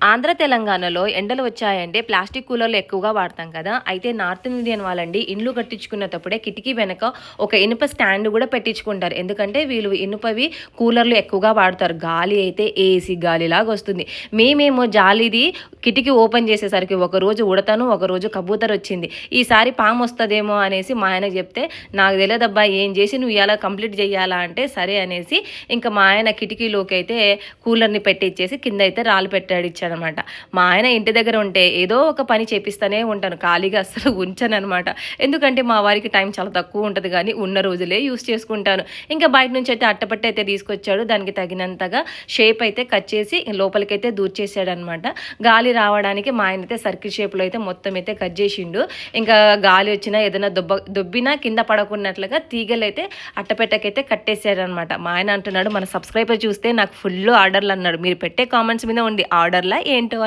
ఆంధ్ర తెలంగాణలో ఎండలు వచ్చాయంటే ప్లాస్టిక్ కూలర్లు ఎక్కువగా వాడతాం కదా. అయితే నార్త్ ఇండియన్ వాళ్ళండి ఇండ్లు కట్టించుకునేటప్పుడే కిటికీ వెనక ఒక ఇనుప స్టాండ్ కూడా పెట్టించుకుంటారు. ఎందుకంటే వీళ్ళు ఇనుపవి కూలర్లు ఎక్కువగా వాడతారు. గాలి అయితే ఏసీ గాలిలాగా వస్తుంది. మేమేమో జాలిది కిటికీ ఓపెన్ చేసేసరికి ఒక రోజు ఉడతాను ఒక రోజు కబూతర్ వచ్చింది. ఈసారి పాము వస్తుందేమో అనేసి మా ఆయన చెప్తే నాకు తెలియదబ్బా ఏం చేసి నువ్వు ఇలా కంప్లీట్ చేయాలా అంటే సరే అనేసి ఇంకా మా ఆయన కిటికీలోకి అయితే కూలర్ని పెట్టించేసి కింద అయితే రాళ్ళు పెట్టాడు అనమాట మా ఆయన ఇంటి దగ్గర ఉంటే ఏదో ఒక పని చేపిస్తూనే ఉంటాను ఖాళీగా అస్సలు ఉంచాను అనమాట ఎందుకంటే మా వారికి టైం చాలా తక్కువ ఉంటుంది కానీ ఉన్న రోజులే యూస్ చేసుకుంటాను. ఇంకా బయట నుంచి అయితే అట్టపట్టి అయితే తీసుకొచ్చాడు. దానికి తగినంతగా షేప్ అయితే కట్ చేసి లోపలికైతే దూర్చేసాడు అనమాట గాలి రావడానికి మా ఆయన అయితే సర్కిల్ షేప్లో అయితే మొత్తం అయితే కట్ చేసిండు. ఇంకా గాలి వచ్చినా ఏదైనా దొబ్బ దొబ్బినా కింద పడకున్నట్లుగా తీగలు అయితే అట్టపెట్టకైతే కట్టేశాడు అనమాట మా ఆయన అంటున్నాడు మన సబ్స్క్రైబర్ చూస్తే నాకు ఫుల్ ఆర్డర్లు అన్నాడు. మీరు పెట్టే కామెంట్స్ మీద ఉంది ఆర్డర్లా? ఏంటో